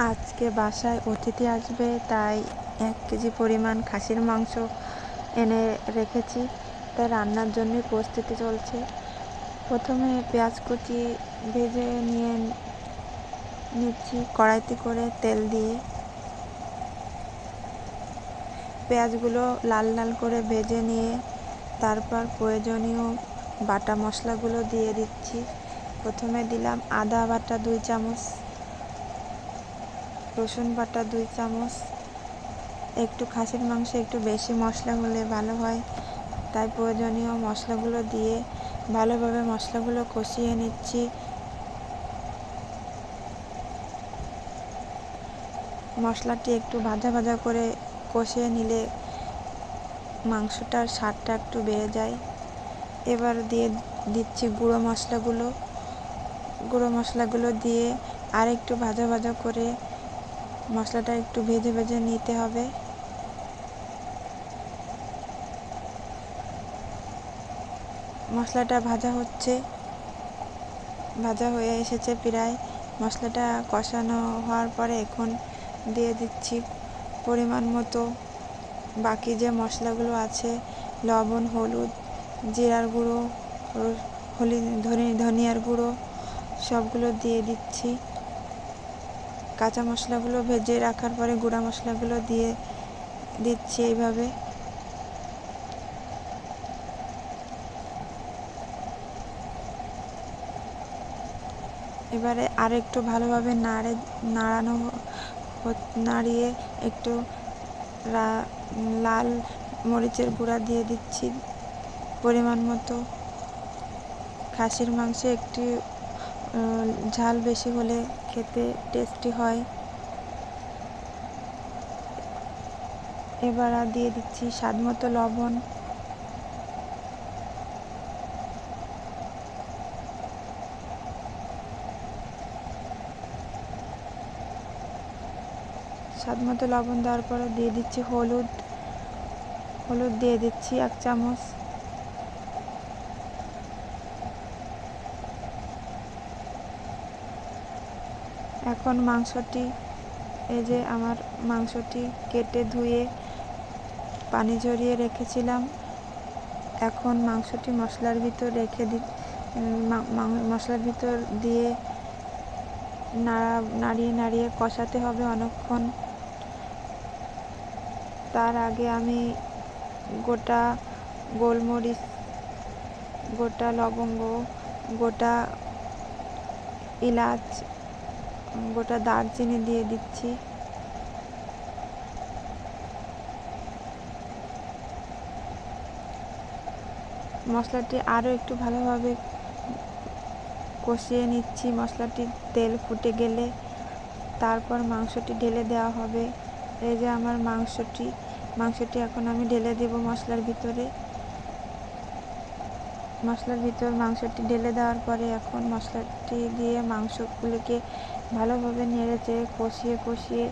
আজকে বাসায় অতিথি আসবে, তাই এক কেজি পরিমাণ খাসির মাংস এনে রেখেছি। তাই রান্নার জন্য প্রস্তুতি চলছে। প্রথমে পেঁয়াজ কুচি ভেজে নিয়ে নিচ্ছি কড়াইতে করে তেল দিয়ে। পেঁয়াজগুলো লাল লাল করে ভেজে নিয়ে তারপর প্রয়োজনীয় বাটা মশলাগুলো দিয়ে দিচ্ছি। প্রথমে দিলাম আদা বাটা দুই চামচ। রসুন বাটা দুই চামচ, একটু খাসির মাংস, একটু বেশি মশলা হলে ভালো হয়। তাই প্রয়োজনীয় মশলাগুলো দিয়ে ভালোভাবে মশলাগুলো কষিয়ে নিচ্ছি। মশলাটি একটু ভাজা ভাজা করে কষিয়ে নিলে মাংসটার স্বাদটা একটু বেড়ে যায়। এবার দিয়ে দিচ্ছি গুঁড়ো মশলাগুলো। গুঁড়ো মশলাগুলো দিয়ে আর একটু ভাজা ভাজা করে মশলাটা একটু ভেজে ভেজে নিতে হবে। মশলাটা ভাজা হচ্ছে, ভাজা হয়ে এসেছে প্রায়। মশলাটা কষানো হওয়ার পরে এখন দিয়ে দিচ্ছি পরিমাণ মতো। বাকি যে মশলাগুলো আছে, লবণ, হলুদ, জিরার গুঁড়ো হলি ধনিয়ার গুঁড়ো, সবগুলো দিয়ে দিচ্ছি। কাঁচা মশলাগুলো ভেজে রাখার পরে গুঁড়া মশলাগুলো দিয়ে দিচ্ছি এইভাবে। এবারে আর একটু ভালোভাবে নাড়ে, নাড়ানো নাড়িয়ে একটু লাল মরিচের গুঁড়া দিয়ে দিচ্ছি পরিমাণ মতো। খাসির মাংসে একটি ঝাল বেশি হলে খেতে টেস্টি হয়। এবার আর দিয়ে দিচ্ছি স্বাদ মতো লবণ। স্বাদ মতো লবণ দেওয়ার পরে দিয়ে দিচ্ছি হলুদ। হলুদ দিয়ে দিচ্ছি এক চামচ। এখন মাংসটি, এই যে আমার মাংসটি কেটে ধুয়ে পানি ঝরিয়ে রেখেছিলাম। এখন মাংসটি মশলার ভিতর রেখে দি মশলার ভিতর দিয়ে নাড়া, নাড়িয়ে নাড়িয়ে কষাতে হবে অনেকক্ষণ। তার আগে আমি গোটা গোলমরিচ, গোটা লবঙ্গ, গোটা এলাচ গোটা দারচিনি দিয়ে দিচ্ছি। মশলাটি আরও একটু ভালোভাবে কষিয়ে নিচ্ছি। মশলাটি তেল ফুটে গেলে তারপর মাংসটি ঢেলে দেওয়া হবে। এই যে আমার মাংসটি মাংসটি এখন আমি ঢেলে দেব মশলার ভিতরে। মশলার ভিতর মাংসটি ঢেলে দেওয়ার পরে এখন মশলাটি দিয়ে মাংসগুলিকে ভালোভাবে নেড়ে কষিয়ে কষিয়ে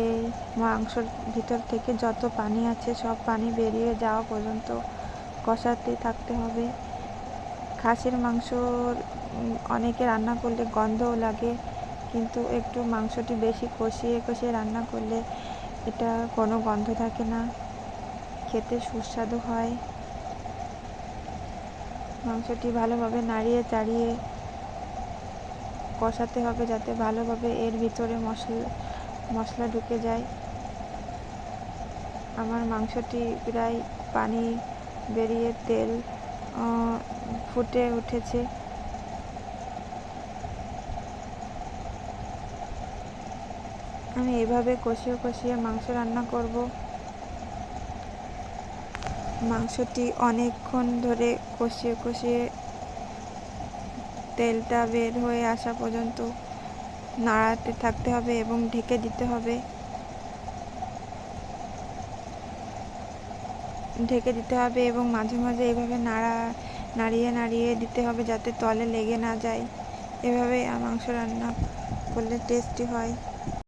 এই মাংসর ভিতর থেকে যত পানি আছে, সব পানি বেরিয়ে যাওয়া পর্যন্ত কষাতে থাকতে হবে। খাসির মাংস অনেকে রান্না করলে গন্ধও লাগে, কিন্তু একটু মাংসটি বেশি কষিয়ে কষিয়ে রান্না করলে এটা কোনো গন্ধ থাকে না, খেতে সুস্বাদু হয়। মাংসটি ভালোভাবে নাড়িয়ে চাড়িয়ে কষাতে হবে যাতে ভালোভাবে এর ভিতরে মশলা মশলা ঢুকে যায়। আমার মাংসটি প্রায় পানি বেরিয়ে তেল ফুটে উঠেছে। আমি এভাবে কষিয়ে কষিয়ে মাংস রান্না করব। মাংসটি অনেকক্ষণ ধরে কষিয়ে কষিয়ে তেলটা বের হয়ে আসা পর্যন্ত নাড়াতে থাকতে হবে এবং ঢেকে দিতে হবে। ঢেকে দিতে হবে এবং মাঝে মাঝে এভাবে নাড়া, নাড়িয়ে নাড়িয়ে দিতে হবে যাতে তলে লেগে না যায়। এভাবে মাংস রান্না করলে টেস্টি হয়।